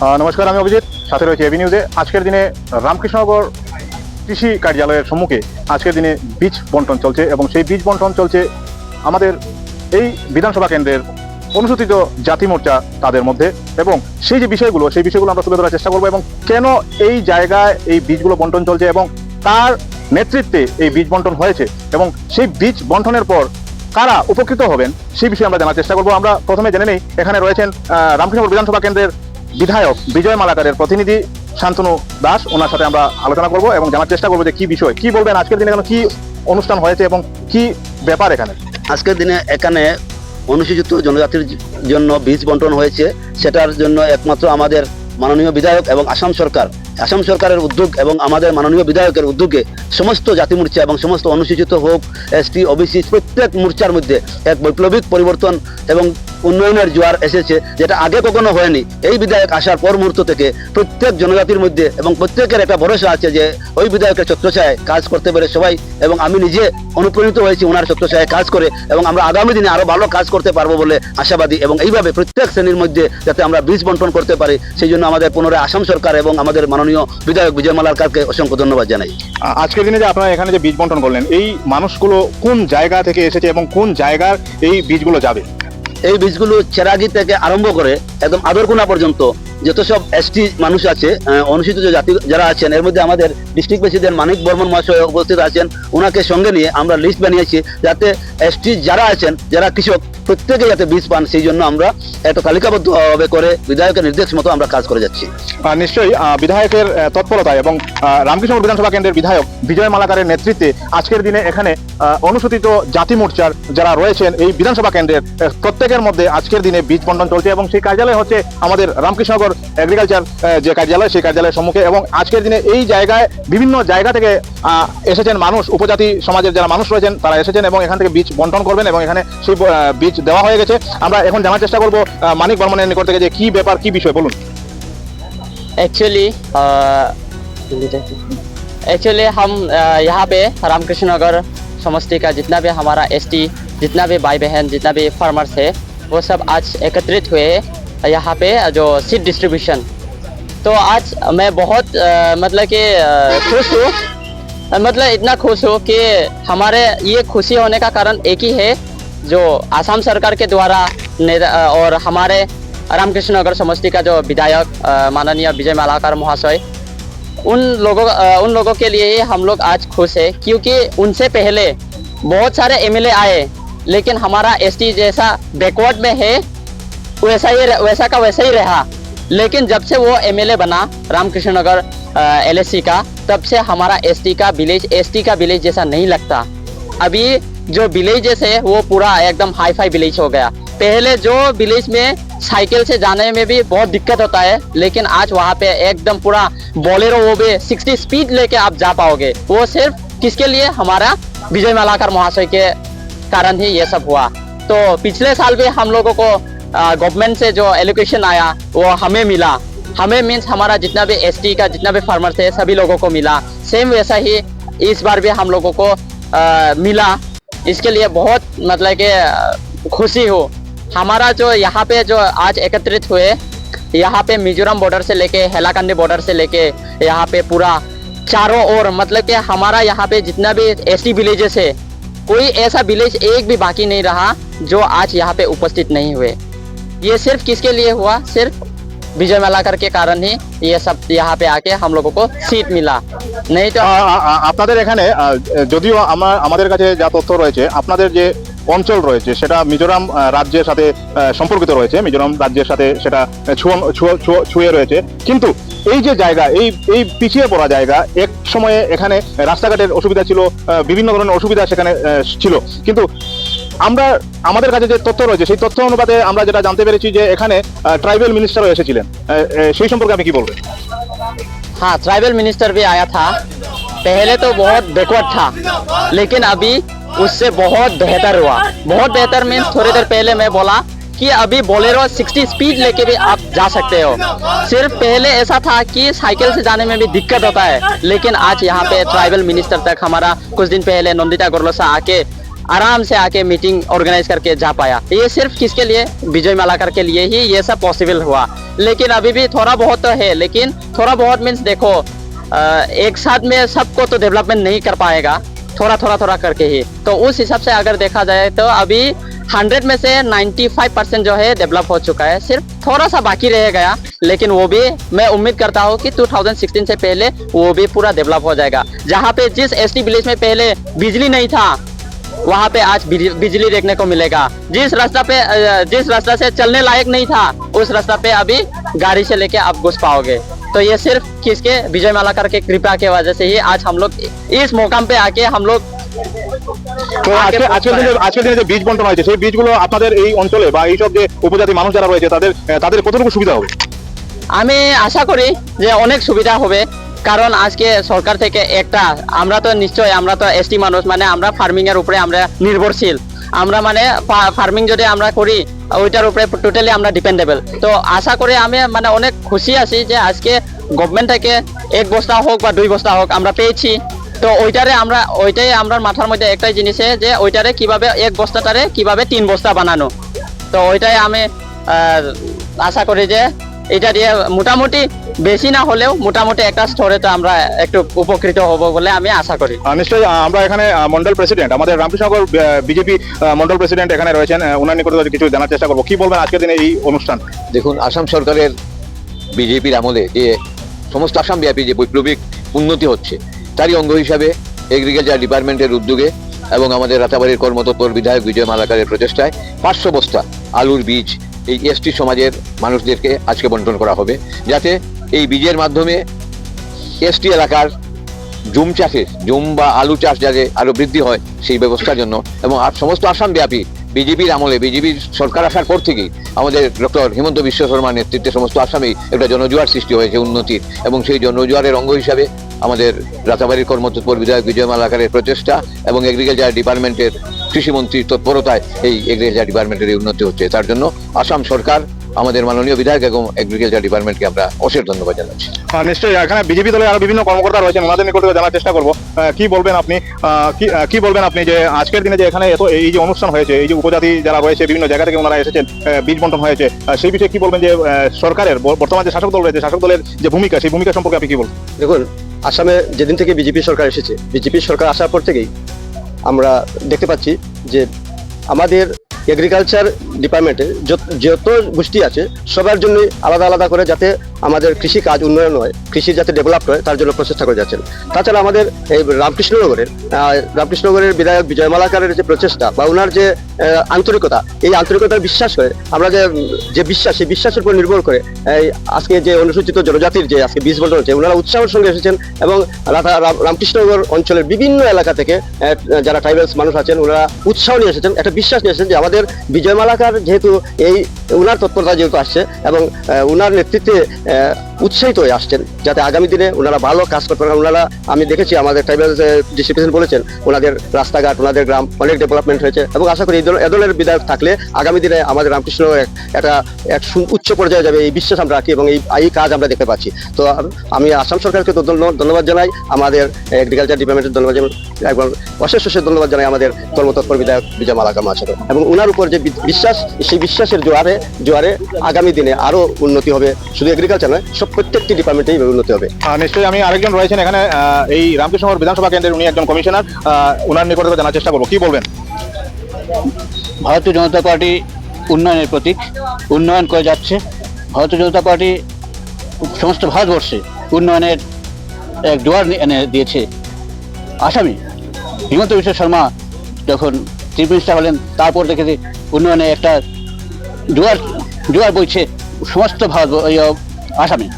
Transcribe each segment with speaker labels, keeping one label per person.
Speaker 1: নমস্কার, আমি অভিজিৎ। সাথে রয়েছে এবি নিউজে আজকের দিনে রামকৃষ্ণনগর কৃষি কার্যালয়ের সম্মুখে আজকের দিনে বীজ বন্টন চলছে এবং সেই বীজ বন্টন চলছে আমাদের এই বিধানসভা কেন্দ্রের অনুসূচিত জাতি মোর্চা তাদের মধ্যে এবং সেই যে বিষয়গুলো, সেই বিষয়গুলো আমরা তুলে ধরার চেষ্টা করব এবং কেন এই জায়গায় এই বীজগুলো বন্টন চলছে এবং তার নেতৃত্বে এই বীজ বন্টন হয়েছে এবং সেই বীজ বন্টনের পর কারা উপকৃত হবেন, সেই বিষয়ে আমরা জানার চেষ্টা করব। আমরা প্রথমে জেনে নেই, এখানে রয়েছেন রামকৃষ্ণপুর বিধানসভা কেন্দ্রের বিধায়ক বিজয় মালাকারের প্রতিনিধি শান্তনু দাস, ওনার সাথে আমরা আলোচনা করব এবং জানার চেষ্টা করব যে কি বিষয়, কি বলবেন, আজকের দিনে কেন কি অনুষ্ঠান হয়েছে এবং কি ব্যাপার এখানে?
Speaker 2: আজকের দিনে এখানে অনুসূচিত জনজাতির জন্য বীজ বন্টন হয়েছে, সেটার জন্য একমাত্র আমাদের মাননীয় বিধায়ক এবং আসাম সরকার, আসাম সরকারের উদ্যোগ এবং আমাদের মাননীয় বিধায়কের উদ্যোগে সমস্ত জাতি মোর্চা এবং সমস্ত অনুসূচিত হোক এসটি ওবিসি প্রত্যেক মোর্চার মধ্যে এক বৈপ্লবিক পরিবর্তন এবং উন্নয়নের জোয়ার এসেছে, যেটা আগে কখনো হয়নি। এই বিধায়ক আসার পর মুহূর্ত থেকে প্রত্যেক জনজাতির মধ্যে এবং প্রত্যেকের একটা ভরসা আছে যে ওই বিধায়কের ছত্রছায় কাজ করতে পারে সবাই এবং আমি নিজে অনুপ্রাণিত হয়েছি ওনার ছত্রছায় কাজ করে এবং আমরা আগামী দিনে আরও ভালো কাজ করতে পারব বলে আশাবাদী এবং এইভাবে প্রত্যেক শ্রেণির মধ্যে যাতে আমরা বীজ বন্টন করতে পারি, সেই জন্য আমাদের পুনরায় আসাম সরকার এবং আমাদের মাননীয় বিধায়ক বিজয় মালার কারকে অসংখ্য ধন্যবাদ জানাই।
Speaker 1: আজকের দিনে যে আপনারা এখানে যে বীজ বন্টন করলেন, এই মানুষগুলো কোন জায়গা থেকে এসেছে এবং কোন জায়গার এই বীজগুলো যাবে?
Speaker 2: এই বীজগুলো চেরাগি থেকে আরম্ভ করে একদম আদরকুনা পর্যন্ত যত সব এসটি মানুষ আছে অনুসূচিত জাতি যারা আছেন এর মধ্যে আমাদের ডিস্ট্রিক্ট প্রেসিডেন্ট মানিক বর্মন মহাশয় উপস্থিত আছেন ওনাকে সঙ্গে নিয়ে আমরা লিস্ট বানিয়েছি যাতে এসটি যারা আছেন যারা কৃষক প্রত্যেকে যাতে বীজ পান সেই জন্য আমরা একটা তালিকাবদ্ধ ভাবে করে বিধায়কের নির্দেশ মতো আমরা কাজ করে যাচ্ছি।
Speaker 1: নিশ্চয়ই বিধায়কের তৎপরতায় এবং আহ, রামকৃষ্ণপুর বিধানসভা কেন্দ্রের বিধায়ক বিজয় মালাকারের নেতৃত্বে আজকের দিনে এখানে অনুসূচিত জাতি মোর্চার যারা রয়েছেন এই বিধানসভা কেন্দ্রের প্রত্যেকের মধ্যে আজকের দিনে বীজ বন্টন চলছে এবং সেই কার্যালয় হচ্ছে আমাদের রামকৃষ্ণনগর এগ্রিকালচার যে কার্যালয় সেই কার্যালয়ের সম্মুখে এবং আজকের দিনে এই জায়গায় বিভিন্ন জায়গা থেকে আহ, এসেছেন মানুষ উপজাতি সমাজের যারা মানুষ রয়েছেন তারা এসেছেন এবং এখান থেকে বীজ বন্টন করবেন এবং এখানে সেই আহ, বীজ দেওয়া হয়ে গেছে আমরা এখন জানার চেষ্টা করবো আহ, মানিক বর্মনের নিকট থেকে যে কি ব্যাপার কি বিষয় বলুন
Speaker 3: एक्चुअली एक्चुअली हम अ, यहाँ पे रामकृष्ण नगर समष्टि का जितना भी हमारा एसटी जितना भी भाई बहन जितना भी फार्मर्स है वो सब आज एकत्रित हुए हैं यहाँ पे जो सीट डिस्ट्रीब्यूशन तो आज मैं बहुत अ, मतलब कि खुश हूँ। मतलब इतना खुश हूँ कि हमारे ये खुशी होने का कारण एक ही है जो आसाम सरकार के द्वारा और हमारे रामकृष्ण नगर समष्टि का जो विधायक माननीय विजय मालाकर महाशय उन लोगों उन लोगों के लिए ही हम लोग आज खुश है क्योंकि उनसे पहले बहुत सारे एमएलए आए लेकिन हमारा एसटी जैसा बैकवर्ड में है वैसा ही वैसा का वैसा ही रहा। लेकिन जब से वो एमएलए बना, रामकृष्ण नगर एलएससी का, तब से हमारा एसटी का विलेज एसटी का विलेज जैसा नहीं लगता। अभी जो विलेजेस है वो पूरा एकदम हाई फाई विलेज हो गया। पहले जो विलेज में साइकिल से जाने में भी बहुत दिक्कत होता है, लेकिन आज वहाँ पे एकदम पूरा बोलेरो वो भी 60 स्पीड लेके आप जा पाओगे। वो सिर्फ़ किसके लिए? हमारा विजय मालाकर महाशय के कारण ही ये सब हुआ। तो पिछले साल भी हम लोगों को गवर्नमेंट से जो एलोकेशन आया वो हमें मिला। हमें मीन्स हमारा जितना भी एसटी का जितना भी फार्मर थे सभी लोगों को मिला। सेम वैसा ही इस बार भी हम लोगों को अ, मिला। इसके लिए बहुत मतलब कि खुशी हो। हमारा जो यहाँ पे जो आज एकत्रित हुए यहाँ पे मिजोरम बॉर्डर से लेके हेलाकंडी बॉर्डर से लेके यहाँ पे पूरा चारों ओर मतलब कि हमारा यहाँ पे जितना भी एस विलेजेस है कोई ऐसा विलेज एक भी बाकी नहीं रहा जो आज यहाँ पे उपस्थित नहीं हुए। ये सिर्फ किसके लिए हुआ सिर्फ विजय मालाकर के कारण ही ये सब यहाँ पे आके हम लोगों को सीट मिला नहीं तो
Speaker 1: আ- আ- আ- আপনাদের এখানে আ, যদিও আমার আমাদের কাছে যা তথ্য রয়েছে আপনাদের যে অঞ্চল রয়েছে সেটা মিজোরাম আ, রাজ্যের সাথে আ, সম্পর্কিত রয়েছে মিজোরাম রাজ্যের সাথে সেটা ছুঁয়ন- ছুঁয়ো- ছুঁয়ো- ছুঁয়ে রয়েছে কিন্তু এই যে জায়গা এই এই পিছিয়ে পড়া জায়গা এক সময়ে এখানে রাস্তাঘাটের অসুবিধা ছিল আ, বিভিন্ন ধরনের অসুবিধা সেখানে আ, ছিল কিন্তু আমরা আমাদের কাছে যে তথ্য রয়েছে সেই তথ্য অনুপাতে আমরা যেটা জানতে পেরেছি যে এখানে ট্রাইবেল মিনিস্টারও এসেছিলেন আ, আ, সেই সম্পর্কে আপনি কি বলবেন
Speaker 3: हाँ ट्राइबल मिनिस्टर भी आया था पहले तो बहुत बैकवर्ड था लेकिन अभी उससे बहुत बेहतर हुआ बहुत बेहतर मीन्स थोड़ी देर पहले मैं बोला कि अभी बोलेरो 60 स्पीड लेके भी आप जा सकते हो सिर्फ पहले ऐसा था कि साइकिल से जाने में भी दिक्कत होता है लेकिन आज यहाँ पे ट्राइबल मिनिस्टर तक हमारा कुछ दिन पहले नंदिता गोरलोसा आके आराम से आके मीटिंग ऑर्गेनाइज करके जा पाया। ये सिर्फ़ किसके लिए? विजय मालाकर के लिए ही ये सब पॉसिबल हुआ। लेकिन अभी भी थोड़ा बहुत तो है, लेकिन थोड़ा बहुत मीन्स देखो एक साथ में सबको तो डेवलपमेंट नहीं कर पाएगा, थोड़ा थोड़ा थोड़ा करके ही। तो उस हिसाब से अगर देखा जाए तो अभी 100 में से 95 परसेंट जो है डेवलप हो चुका है। सिर्फ़ थोड़ा सा बाकी रह गया, लेकिन वो भी मैं उम्मीद करता हूँ कि 2016 से पहले वो भी पूरा डेवलप हो जाएगा। जहाँ पे जिस एसटी विलेज में पहले बिजली नहीं था वहाँ पे आज बिज- बिजली देखने को मिलेगा जिस रास्ता पे अ, जिस रास्ता से चलने लायक नहीं था उस रास्ता पे अभी गाड़ी से लेके आप घुस पाओगे तो ये सिर्फ किसके विजय मालाकर के कृपा के वजह से ही आज हम लोग इस मौकाम पे आके हम लोग
Speaker 1: তো আজকে আজকের দিনে আজকের দিনে যে বীজ বন্টন হয়েছে সেই বীজগুলো আপনাদের এই অঞ্চলে বা এইসব যে উপজাতি মানুষ যারা রয়েছে তাদের আহ, তাদের কতটুকু সুবিধা হবে
Speaker 3: আমি আশা করি যে অনেক সুবিধা হবে কারণ আজকে সরকার থেকে একটা, আমরা তো নিশ্চয় আমরা তো এসটি মানুষ মানে আমরা ফার্মিং এর উপরে আমরা নির্ভরশীল। আমরা মানে ফার্মিং যদি আমরা করি, ওইটার উপরে টোটালি আমরা ডিপেন্ডেবল তো আশা করি আমি মানে অনেক খুশি আছি যে আজকে গভর্নমেন্ট থেকে এক বস্তা হোক বা দুই বস্তা হোক আমরা পেয়েছি। তো ওইটারে আমরা, ওইটাই আমরা মাথার মধ্যে একটাই জিনিসে যে ওইটারে কীভাবে এক বস্তাটারে কীভাবে তিন বস্তা বানানো। তো ওইটাই আমি আশা করি যে এটা দিয়ে মোটামুটি বেশি না হলেও মোটামুটি একটা স্তরে তো আমরা একটু উপকৃত হব বলে আমি আশা করি।
Speaker 1: নিশ্চয়ই আমরা এখানে মন্ডল প্রেসিডেন্ট আমাদের রামকৃষ্ণনগর বিজেপি মন্ডল প্রেসিডেন্ট এখানে রয়েছেন ওনার নিকট কিছু জানার চেষ্টা করব কি বলবেন আজকের দিনে এই অনুষ্ঠান?
Speaker 4: দেখুন আসাম সরকারের বিজেপির আমলে যে সমস্ত আসাম ব্যাপী যে বৈপ্লবিক উন্নতি হচ্ছে তারই অঙ্গ হিসাবে এগ্রিকালচার ডিপার্টমেন্টের উদ্যোগে এবং আমাদের রাতাবাড়ির কর্মতৎপর বিধায়ক বিজয় মালাকারের প্রচেষ্টায় পাঁচশো বস্তা আলুর বীজ এই এসটি সমাজের মানুষদেরকে আজকে বন্টন করা হবে, যাতে এই বীজের মাধ্যমে এসটি এলাকার জুম চাষের জুম বা আলু চাষ যাতে আরও বৃদ্ধি হয়, সেই ব্যবস্থার জন্য এবং আর সমস্ত আসাম ব্যাপী বিজেপির আমলে, বিজেপির সরকার আসার পর থেকেই আমাদের ডক্টর হিমন্ত বিশ্ব শর্মার নেতৃত্বে সমস্ত আসামেই একটা জনজোয়ার সৃষ্টি হয়েছে উন্নতির এবং সেই জনজোয়ারের অঙ্গ হিসাবে আমাদের রাতাবাড়ির কর্মতৎপর বিধায়ক বিজয় মালাকারের প্রচেষ্টা এবং এগ্রিকালচার ডিপার্টমেন্টের কৃষিমন্ত্রীর তৎপরতায় এই এগ্রিকালচার ডিপার্টমেন্টের উন্নতি হচ্ছে। তার জন্য আসাম সরকার আমাদের মাননীয় বিধায়ক এবং এগ্রিকালচার ডিপার্টমেন্টকে আমরা অশেষ ধন্যবাদ জানাচ্ছি।
Speaker 1: আহ, নিশ্চয়ই। এখানে বিজেপি দলের আরও বিভিন্ন কর্মকর্তা রয়েছেন ওনাদের নিকট জানার চেষ্টা করব। কি বলবেন আপনি? কি বলবেন আপনি যে আজকের দিনে যে এখানে এত এই যে অনুষ্ঠান হয়েছে এই যে উপজাতি যারা রয়েছে বিভিন্ন জায়গা থেকে ওনারা এসেছেন বীজ বন্টন হয়েছে সেই বিষয়ে কি বলবেন যে আহ, সরকারের বর্তমান যে শাসক দল রয়েছে শাসক দলের যে ভূমিকা সেই ভূমিকা সম্পর্কে আপনি কি বলবেন?
Speaker 5: দেখুন আসামে যেদিন থেকে বিজেপি সরকার এসেছে বিজেপি সরকার আসার পর থেকেই আমরা দেখতে পাচ্ছি যে আমাদের এগ্রিকালচার ডিপার্টমেন্টে যত গোষ্ঠী আছে, সবার জন্য আলাদা আলাদা করে যাতে আমাদের কৃষি কাজ উন্নয়ন হয়, কৃষি যাতে ডেভেলপ হয়, তার জন্য প্রচেষ্টা করে যাচ্ছেন। তাছাড়া আমাদের এই রামকৃষ্ণনগরের রামকৃষ্ণনগরের বিধায়ক বিজয় মালাকারের যে প্রচেষ্টা বা ওনার যে আন্তরিকতা, এই আন্তরিকতার বিশ্বাস করে, আমরা যে যে বিশ্বাস, সেই বিশ্বাসের উপর নির্ভর করে, এই আজকে যে অনুসূচিত জনজাতির যে আজকে বীজ বন্টন হচ্ছে ওনারা উৎসাহের সঙ্গে এসেছেন এবং রামকৃষ্ণনগর অঞ্চলের বিভিন্ন এলাকা থেকে যারা ট্রাইবেলস মানুষ আছেন ওনারা উৎসাহ নিয়ে এসেছেন, একটা বিশ্বাস নিয়ে এসেছেন যে আমাদের বিজয় মালাকার যেহেতু এই ওনার তৎপরতা যেহেতু আসছে এবং ওনার নেতৃত্বে Yeah. উৎসাহিত হয়ে আসছেন যাতে আগামী দিনে ওনারা ভালো কাজ করতে পারেন। ওনারা, আমি দেখেছি আমাদের ট্রাইবাল ডিস্ট্রিক্ট প্রেসিডেন্ট বলেছেন, ওনাদের রাস্তাঘাট, ওনাদের গ্রাম, অনেক ডেভেলপমেন্ট হয়েছে এবং আশা করি দল- এদলের বিধায়ক থাকলে আগামী দিনে আমাদের রামকৃষ্ণ একটা, এক উচ্চ পর্যায়ে যাবে এই বিশ্বাস আমরা রাখি এবং এই এই কাজ আমরা দেখতে পাচ্ছি। তো আমি আসাম সরকারকে তো ধন্যবাদ জানাই। আমাদের এগ্রিকালচার ডিপার্টমেন্টের ধন্যবাদ একবার অশেষ অশেষ ধন্যবাদ জানাই আমাদের কর্মতৎপর বিধায়ক বিজয় মালাকা মাছাদ এবং ওনার উপর যে বিশ্বাস, সেই বিশ্বাসের জোয়ারে জোয়ারে আগামী দিনে আরও উন্নতি হবে। শুধু এগ্রিকালচার নয়, সব প্রত্যেকটি ডিপার্টমেন্টেই উন্নতি হবে।
Speaker 1: আহ, নিশ্চয়ই আমি আরেকজন রয়েছেন এখানে এই রামকৃষ্ণনগর বিধানসভা কেন্দ্রের উনি একজন কমিশনার ওনার নিকট জানার চেষ্টা করব। কি বলবেন?
Speaker 6: ভারতীয় জনতা পার্টি উন্নয়নের প্রতীক উন্নয়ন করে যাচ্ছে। ভারতীয় জনতা পার্টি সমস্ত ভারতবর্ষে উন্নয়নের এক জোয়ার এনে দিয়েছে। আসামি হিমন্ত বিশ্ব শর্মা যখন চিফ মিনিস্টার হলেন তারপর দেখেছি উন্নয়নে একটা জোয়ার জোয়ার বইছে সমস্ত ভারত আহ, আসামে।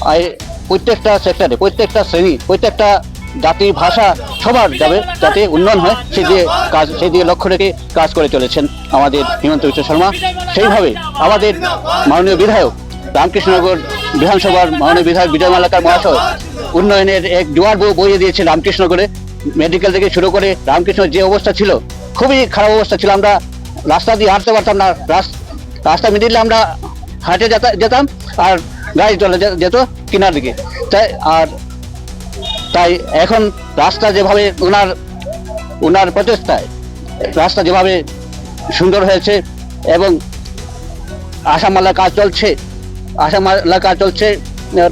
Speaker 6: আর প্রত্যেকটা সেক্টরে প্রত্যেকটা শ্রেণি, প্রত্যেকটা জাতি ভাষা সবার যাবে, যাতে উন্নয়ন হয় সেই দিয়ে কাজ সেই দিয়ে লক্ষ্য রেখে কাজ করে চলেছেন আমাদের হিমন্ত বিশ্ব শর্মা। সেইভাবে আমাদের মাননীয় বিধায়ক রামকৃষ্ণনগর বিধানসভার মাননীয় বিধায়ক বিজয় মালাকার মহাশয় উন্নয়নের এক জোয়ার বই বইয়ে দিয়েছে রামকৃষ্ণগরে মেডিকেল থেকে শুরু করে রামকৃষ্ণ যে অবস্থা ছিল, খুবই খারাপ অবস্থা ছিল। আমরা রাস্তা দিয়ে হাঁটতে পারতাম না রাস- রাস্তা মিডিলে আমরা হাঁটে যেতা- যেতাম, আর গাড়ি চলে যেত কিনার দিকে। তাই আর তাই এখন রাস্তা যেভাবে ওনার ওনার প্রচেষ্টায়, রাস্তা যেভাবে সুন্দর হয়েছে এবং আসাম মালার কাজ চলছে আসাম মালার কাজ চলছে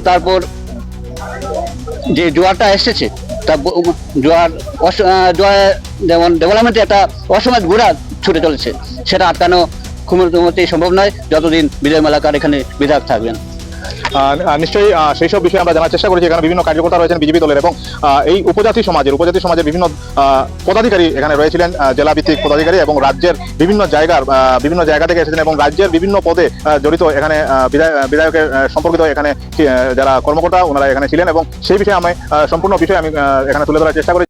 Speaker 6: তারপর যে জোয়ারটা এসেছে, তা জোয়ার জোয়ার যেমন ডেভেলপমেন্টে একটা অসময় ঘোরা ছুটে চলেছে, সেটা আটকানো খুব সম্ভব নয় যতদিন বিজয় মালাকার এখানে বিধায়ক থাকবেন।
Speaker 1: নিশ্চয়ই সেই সব বিষয়ে আমরা জানার চেষ্টা করেছি এখানে বিভিন্ন কার্যকর্তা রয়েছেন বিজেপি দলের এবং এই উপজাতি সমাজের উপজাতি সমাজের বিভিন্ন পদাধিকারী এখানে রয়েছিলেন আহ, জেলা ভিত্তিক পদাধিকারী এবং রাজ্যের বিভিন্ন জায়গার বিভিন্ন জায়গা থেকে এসেছেন এবং রাজ্যের বিভিন্ন পদে জড়িত এখানে বিধায়কের সম্পর্কিত এখানে যারা কর্মকর্তা ওনারা এখানে ছিলেন এবং সেই বিষয়ে আমি সম্পূর্ণ বিষয় আমি এখানে তুলে ধরার চেষ্টা করি